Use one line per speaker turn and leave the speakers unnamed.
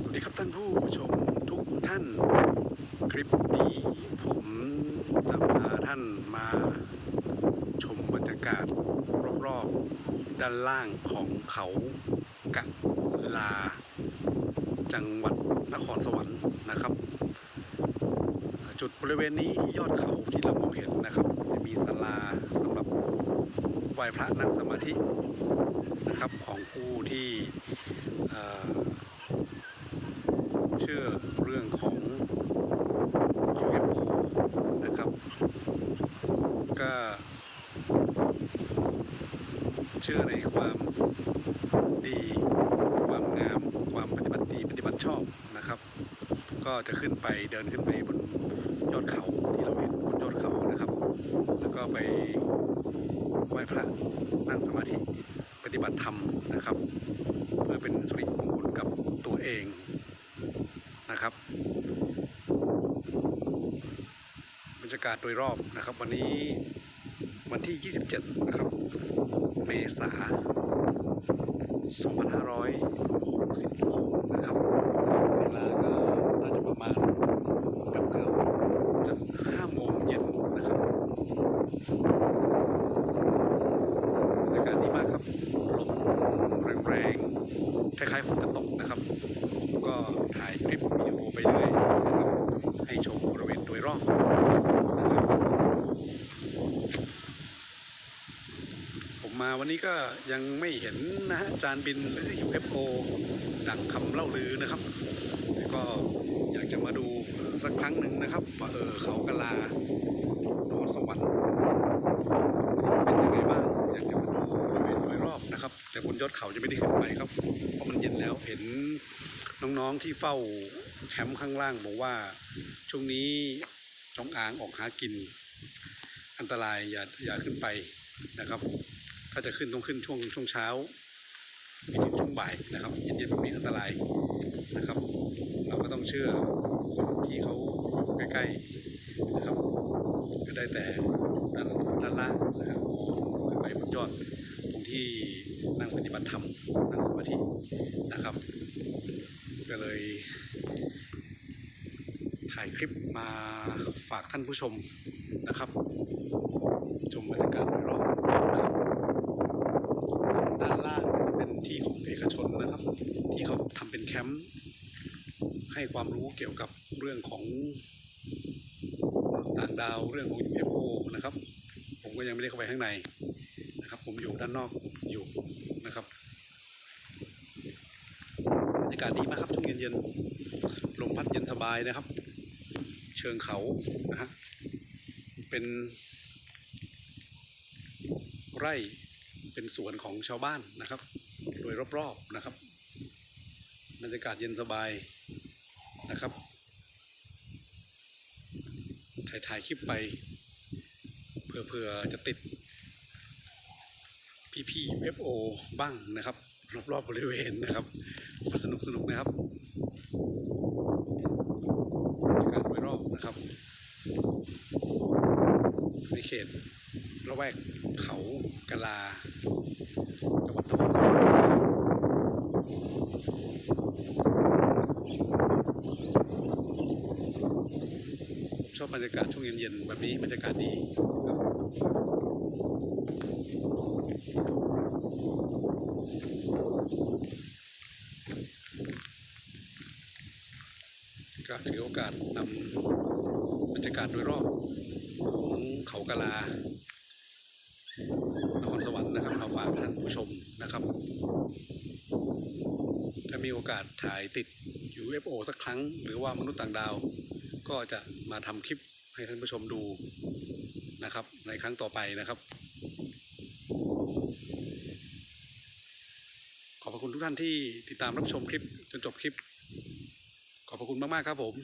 สวัสดีครับท่านผู้ชมทุกท่าน คลิปนี้ผมจะพาท่านมาชมบรรยากาศรอบๆด้านล่างของเขากะลา จังหวัดนครสวรรค์นะครับ จุดบริเวณนี้ยอดเขาที่เรามองเห็นนะครับ จะมีศาลาสำหรับไหว้พระนั่งสมาธินะครับของผู้ที่ เชื่อเรื่องของ UFO นะครับ ก็เชื่อในความดี ความงาม ความปฏิบัติดีปฏิบัติชอบนะครับ ก็จะขึ้นไปเดินขึ้นไปบนยอดเขาที่เราเห็นบนยอดเขานะครับ แล้วก็ไปไหว้พระนั่งสมาธิปฏิบัติธรรมนะครับ เพื่อเป็นสิริมงคลกับตัวเอง นะครับ บรรยากาศโดยรอบนะครับวันนี้วันที่ 27 นะครับ เมษา2566 นะครับ เวลาก็น่าจะประมาณเกือบเกือบๆจะ5โมงเย็นนะครับบรรยากาศดี มากครับ ลมแรงๆ คล้ายๆฝนจะตกนะครับ ก็ถ่ายคลิปวิดีโอไปเรื่อยนะครับ ให้ชมบริเวณโดยรอบนะครับ ผมมาวันนี้ก็ยังไม่เห็นนะฮะจานบินหรือ UFO ดังคำเล่าลือนะครับก็อยากจะมาดูสักครั้งหนึ่งนะครับว่าเออเขากะลานครสวรรค์เป็นยังไงบ้าง อยากจะมาดูบริเวณโดยรอบนะครับ แต่บนยอดเขาจะไม่ได้ขึ้นไปครับ เพราะมันเย็นแล้วเห็นน้องๆที่เฝ้าแคมป์ข้างล่างบอกว่าช่วงนี้จงอางออกหากิน อันตรายอย่าอย่าขึ้นไปนะครับ ถ้าจะขึ้นต้องขึ้นช่วงช่วงเช้าไม่ถึงช่วงบ่ายนะครับเย็นๆแบบนี้อันตรายนะครับ เราก็ต้องเชื่อคนที่เขาอยู่ใกล้ๆนะครับก็ได้แต่ด้านด้านล่างนะครับ ไปบนยอดตรงที่นั่งปฏิบัติธรรมนั่งสมาธินะครับ ก็เลย ถ่ายคลิปมาฝากท่านผู้ชมนะครับ ชมบรรยากาศโดยรอบนะครับด้านล่างจะเป็นที่ของเอกชนนะครับ ที่เขาทำเป็นแคมป์ให้ความรู้เกี่ยวกับเรื่องของต่างดาวเรื่องของ UFO นะครับ ผมก็ยังไม่ได้เข้าไปข้างใน อยู่ด้านนอกอยู่นะครับบรรยากาศดีมากครับช่วงเย็นๆลมพัดเย็นสบายนะครับ เชิงเขานะฮะเป็นไร่เป็นสวนของชาวบ้านนะครับ โดยรอบๆนะครับบรรยากาศเย็นสบายนะครับ ถ่ายถ่ายคลิปไปเพื่อเพื่อจะติด พี่ๆ UFO บ้างนะครับ รอบๆบริเวณนะครับสนุกสนุกนะครับกาศโดยรอบนะครับ ในเขตละแวกเขากะลาจังหวัดนครสวรรค์นชอบบรรยากาศช่วงเย็นๆแบบนี้บรรยากาศดีครับ ก็ถือโอกาสนำบรรยากาศโดยรอบของเขากะลานครสวรรค์นะครับมาฝากท่านผู้ชมนะครับถ้ามีโอกาสถ่ายติด UFO สักครั้ง หรือว่ามนุษย์ต่างดาว ก็จะมาทำคลิปให้ท่านผู้ชมดูนะครับ ในครั้งต่อไปนะครับ ขอบพระคุณทุกท่านที่ติดตามรับชมคลิปจนจบคลิป ขอบพระคุณมาก ๆ ครับผม